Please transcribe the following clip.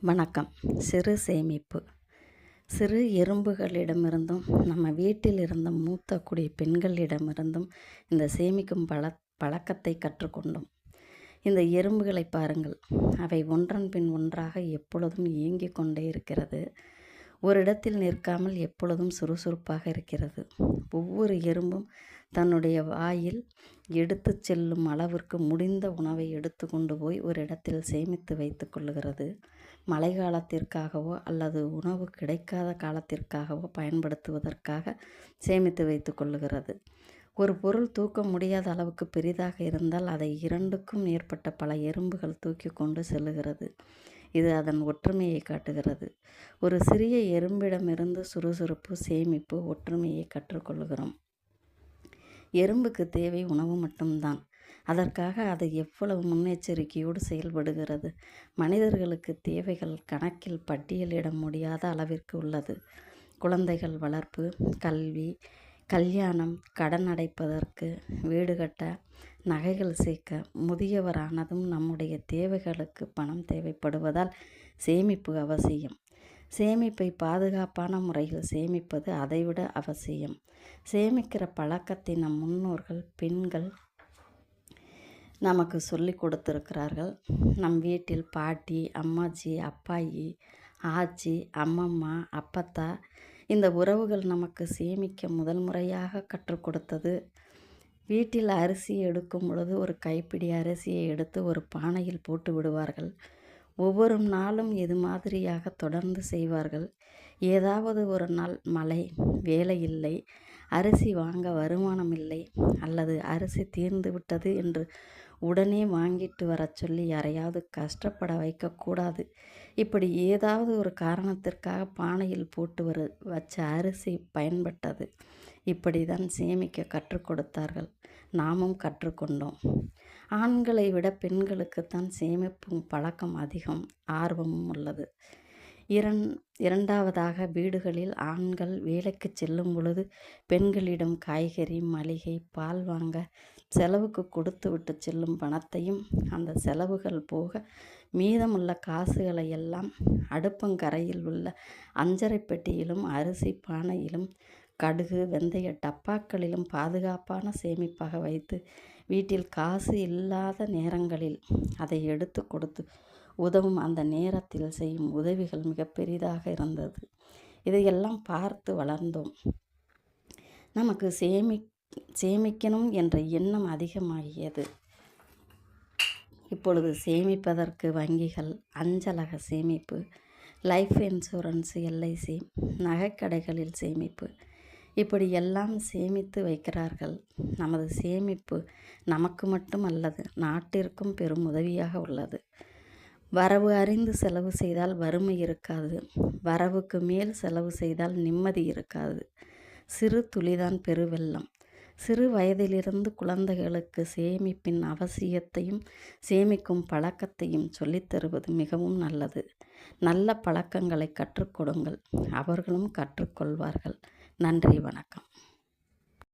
வணக்கம். சிறு சேமிப்பு. சிறு எறும்புகளிடமிருந்தும் நம்ம வீட்டில் இருந்த மூத்த குடி பெண்களிடமிருந்தும் இந்த சேமிக்கும் பழ பழக்கத்தை கற்றுக்கொண்டோம். இந்த எறும்புகளை பாருங்கள். அவை ஒன்றன் பின் ஒன்றாக எப்பொழுதும் இயங்கிக் கொண்டே இருக்கிறது. ஒரு இடத்தில் நிற்காமல் எப்பொழுதும் சுறுசுறுப்பாக இருக்கிறது. ஒவ்வொரு எறும்பும் தன்னுடைய வாயில் எடுத்து செல்லும் அளவிற்கு முடிந்த உணவை எடுத்து கொண்டு போய் ஒரு இடத்தில் சேமித்து வைத்து கொள்ளுகிறது மழை காலத்திற்காகவோ அல்லது உணவு கிடைக்காத காலத்திற்காகவோ பயன்படுத்துவதற்காக சேமித்து வைத்து கொள்ளுகிறது ஒரு பொருள் தூக்க முடியாத அளவுக்கு பெரிதாக இருந்தால் அதை இரண்டுக்கும் மேற்பட்ட பல எறும்புகள் தூக்கி கொண்டு செல்லுகிறது. இது அதன் ஒற்றுமையை காட்டுகிறது. ஒரு சிறிய எறும்பிடமிருந்து சுறுசுறுப்பு சேமிப்பு ஒற்றுமையை கற்றுக்கொள்கிறோம். எறும்புக்கு தேவை உணவு மட்டும்தான். அதற்காக அது எவ்வளவு முன்னெச்சரிக்கையோடு செயல்படுகிறது. மனிதர்களுக்கு தேவைகள் கணக்கில் பட்டியலிட முடியாத அளவிற்கு உள்ளது. குழந்தைகள் வளர்ப்பு கல்வி கல்யாணம் கடன் அடைப்பதற்கு வீடு கட்ட நகைகள் சேர்க்க முதியவரானதும் நம்முடைய தேவைகளுக்கு பணம் தேவைப்படுவதால் சேமிப்பு அவசியம். சேமிப்பை பாதுகாப்பான முறையில் சேமிப்பது அதைவிட அவசியம். சேமிக்கிற பழக்கத்தை நம் முன்னோர்கள் பெண்கள் நமக்கு சொல்லி கொடுத்துருக்கிறார்கள். நம் வீட்டில் பாட்டி அம்மாச்சி அப்பாயி ஆச்சி அம்மம்மா அப்பத்தா இந்த உறவுகள் நமக்கு சேமிக்க முதல் முறையாக கற்றுக் கொடுத்தது. வீட்டில் அரிசி எடுக்கும் பொழுது ஒரு கைப்பிடி அரிசியை எடுத்து ஒரு பானையில் போட்டு விடுவார்கள். ஒவ்வொரு நாளும் இது மாதிரியாக தொடர்ந்து செய்வார்கள். ஏதாவது ஒரு நாள் மழை வேலை இல்லை அரிசி வாங்க வருமானம் இல்லை அல்லது அரிசி தீர்ந்து விட்டது என்று உடனே வாங்கிட்டு வர சொல்லி யாரையாவது கஷ்டப்பட வைக்கக்கூடாது இப்படி ஏதாவது ஒரு காரணத்திற்காக பானையில் போட்டு வர வச்ச அரிசி பயன்பட்டது. இப்படி தான் சேமிக்க கற்றுக் கொடுத்தார்கள். நாமும் கற்றுக்கொண்டோம் ஆண்களை விட பெண்களுக்குத்தான் சேமிப்பும் பழக்கம் அதிகம் ஆர்வமும் உள்ளது. இரண் இரண்டாவதாக வீடுகளில் ஆண்கள் வேலைக்கு செல்லும் பொழுது பெண்களிடம் காய்கறி மளிகை பால் வாங்க செலவுக்கு கொடுத்து விட்டு செல்லும் பணத்தையும் அந்த செலவுகள் போக மீதமுள்ள காசுகளை எல்லாம் அடுப்பங்கரையில் உள்ள அஞ்சரை பெட்டியிலும் அரிசி பானையிலும் கடுகு வெந்தய டப்பாக்களிலும் பாதுகாப்பான சேமிப்பாக வைத்து வீட்டில் காசு இல்லாத நேரங்களில் அதை எடுத்து கொடுத்து உதவும் அந்த நேரத்தில் செய்யும் உதவிகள் மிக பெரிதாக இருந்தது. இதையெல்லாம் பார்த்து வளர்ந்தோம். நமக்கு சேமி சேமிக்கணும் என்ற எண்ணம் அதிகமாகியது. இப்பொழுது சேமிப்பதற்கு வங்கிகள் அஞ்சலக சேமிப்பு லைஃப் இன்சூரன்ஸ் எல்ஐசி நகைக்கடைகளில் சேமிப்பு இப்படி எல்லாம் சேமித்து வைக்கிறார்கள். நமது சேமிப்பு நமக்கு மட்டும் அல்லது நாட்டிற்கும் பெரும் உதவியாக உள்ளது. வரவு அறிந்து செலவு செய்தால் வறுமை இருக்காது. வரவுக்கு மேல் செலவு செய்தால் நிம்மதி இருக்காது. சிறு துளிதான் பெருவெள்ளம் சிறு வயதிலிருந்து குழந்தைகளுக்கு சேமிப்பின் அவசியத்தையும் சேமிக்கும் பழக்கத்தையும் சொல்லித்தருவது மிகவும் நல்லது. நல்ல பழக்கங்களை கற்றுக்கொடுங்கள் அவர்களும் கற்றுக்கொள்வார்கள் நன்றி வணக்கம்.